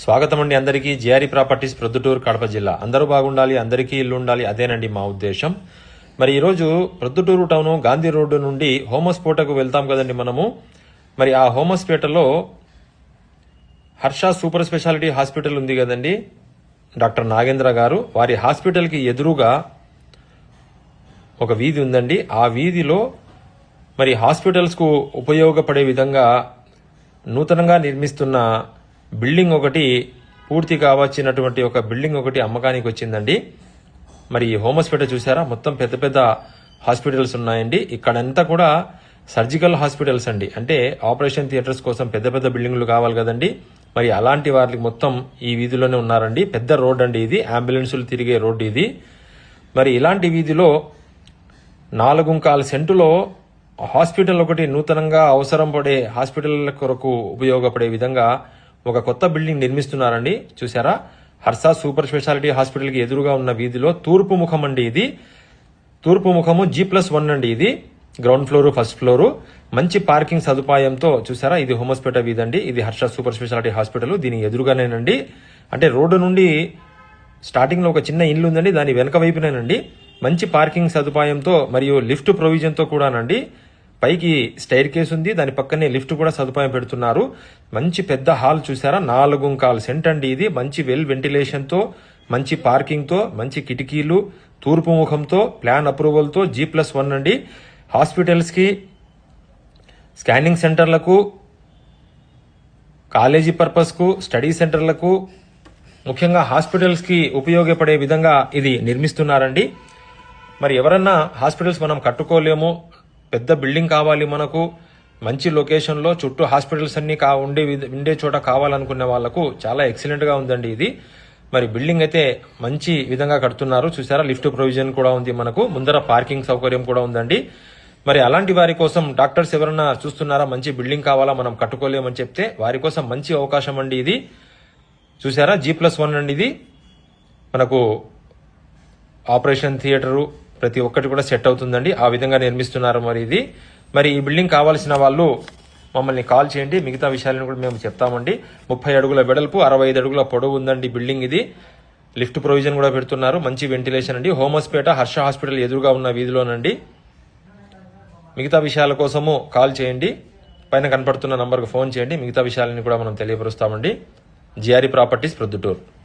స్వాగతం అండి అందరికీ. జిఆర్ఈ ప్రాపర్టీస్ ప్రొద్దుటూరు కడప జిల్లా. అందరూ బాగుండాలి అందరికీ ఇల్లు ఉండాలి అదేనండి మా ఉద్దేశం. మరి ఈరోజు ప్రొద్దుటూరు టౌన్ గాంధీ రోడ్డు నుండి హోమస్పేటకు వెళ్తాం కదండి మనము. మరి ఆ హోమస్పేటలో హర్ష సూపర్ స్పెషాలిటీ హాస్పిటల్ ఉంది కదండి. డాక్టర్ నాగేంద్ర గారు వారి హాస్పిటల్కి ఎదురుగా ఒక వీధి ఉందండి. ఆ వీధిలో మరి హాస్పిటల్స్కు ఉపయోగపడే విధంగా నూతనంగా నిర్మిస్తున్న బిల్డింగ్ ఒకటి పూర్తి కావచ్చినటువంటి ఒక బిల్డింగ్ ఒకటి అమ్మకానికి వచ్చిందండి. మరి ఈ హోమస్పేట చూసారా? మొత్తం పెద్ద పెద్ద హాస్పిటల్స్ ఉన్నాయండి. ఇక్కడంతా కూడా సర్జికల్ హాస్పిటల్స్ అండి. అంటే ఆపరేషన్ థియేటర్స్ కోసం పెద్ద పెద్ద బిల్డింగ్లు కావాలి కదండి. మరి అలాంటి వారికి మొత్తం ఈ వీధిలోనే ఉన్నారండి. పెద్ద రోడ్ అండి ఇది. అంబులెన్సులు తిరిగే రోడ్డు ఇది. మరి ఇలాంటి వీధిలో నాలుగుంకాల సెంటులో హాస్పిటల్ ఒకటి నూతనంగా అవసరం పడే హాస్పిటల్ కొరకు ఉపయోగపడే విధంగా ఒక కొత్త బిల్డింగ్ నిర్మిస్తున్నారండి. చూసారా హర్ష సూపర్ స్పెషాలిటీ హాస్పిటల్కి ఎదురుగా ఉన్న వీధిలో తూర్పు ముఖం అండి ఇది. తూర్పు ముఖము జీ ప్లస్ వన్ అండి ఇది. Ground floor first floor. మంచి పార్కింగ్ సదుపాయంతో చూసారా ఇది హోమస్పేట వీధి అండి ఇది హర్ష సూపర్ స్పెషాలిటీ హాస్పిటల్. దీని ఎదురుగానేనండి. అంటే రోడ్డు నుండి స్టార్టింగ్లో ఒక చిన్న ఇల్లు ఉందండి. దాని వెనక వైపునేనండి. మంచి పార్కింగ్ సదుపాయంతో మరియు లిఫ్ట్ ప్రొవిజన్తో కూడానండి. పైకి స్టైర్ కేస్ ఉంది. దాని పక్కనే లిఫ్ట్ కూడా సదుపాయం పెడుతున్నారు. మంచి పెద్ద హాల్ చూసారా? నాలుగు కాల్ సెంట్ అండి ఇది. మంచి వెల్ వెంటిలేషన్తో మంచి పార్కింగ్తో మంచి కిటికీలు తూర్పు ముఖంతో ప్లాన్ అప్రూవల్తో జీ ప్లస్ వన్ అండి. హాస్పిటల్స్కి స్కానింగ్ సెంటర్లకు కాలేజీ పర్పస్కు స్టడీ సెంటర్లకు ముఖ్యంగా హాస్పిటల్స్కి ఉపయోగపడే విధంగా ఇది నిర్మిస్తున్నారండి. మరి ఎవరన్నా హాస్పిటల్స్ మనం కట్టుకోలేము పెద్ద బిల్డింగ్ కావాలి మనకు మంచి లొకేషన్లో చుట్టూ హాస్పిటల్స్ అన్ని కా ఉండే ఉండే చోట కావాలనుకునే వాళ్ళకు చాలా ఎక్సలెంట్గా ఉందండి ఇది. మరి బిల్డింగ్ అయితే మంచి విధంగా కడుతున్నారు. చూసారా లిఫ్ట్ ప్రొవిజన్ కూడా ఉంది మనకు. ముందర పార్కింగ్ సౌకర్యం కూడా ఉందండి. మరి అలాంటి వారి కోసం డాక్టర్స్ ఎవరన్నా చూస్తున్నారా మంచి బిల్డింగ్ కావాలా మనం కట్టుకోలేమని చెప్తే వారి కోసం మంచి అవకాశం అండి ఇది. చూసారా జీ ప్లస్ వన్ అండి ఇది. మనకు ఆపరేషన్ థియేటరు ప్రతి ఒక్కటి కూడా సెట్ అవుతుందండి. ఆ విధంగా నిర్మిస్తున్నారు మరి ఇది. మరి ఈ బిల్డింగ్ కావాల్సిన వాళ్ళు మమ్మల్ని కాల్ చేయండి. మిగతా విషయాలను కూడా మేము చెప్తామండి. ముప్పై అడుగుల వెడల్పు అరవై ఐదు అడుగుల పొడవు ఉందండి బిల్డింగ్ ఇది. లిఫ్ట్ ప్రొవిజన్ కూడా పెడుతున్నారు. మంచి వెంటిలేషన్ అండి. హోమస్పేట హర్ష హాస్పిటల్ ఎదురుగా ఉన్న వీధిలోనండి. మిగతా విషయాల కోసము కాల్ చేయండి. పైన కనపడుతున్న నంబర్కు ఫోన్ చేయండి. మిగతా విషయాలని కూడా మనం తెలియపరుస్తామండి. GRE properties Proddatur.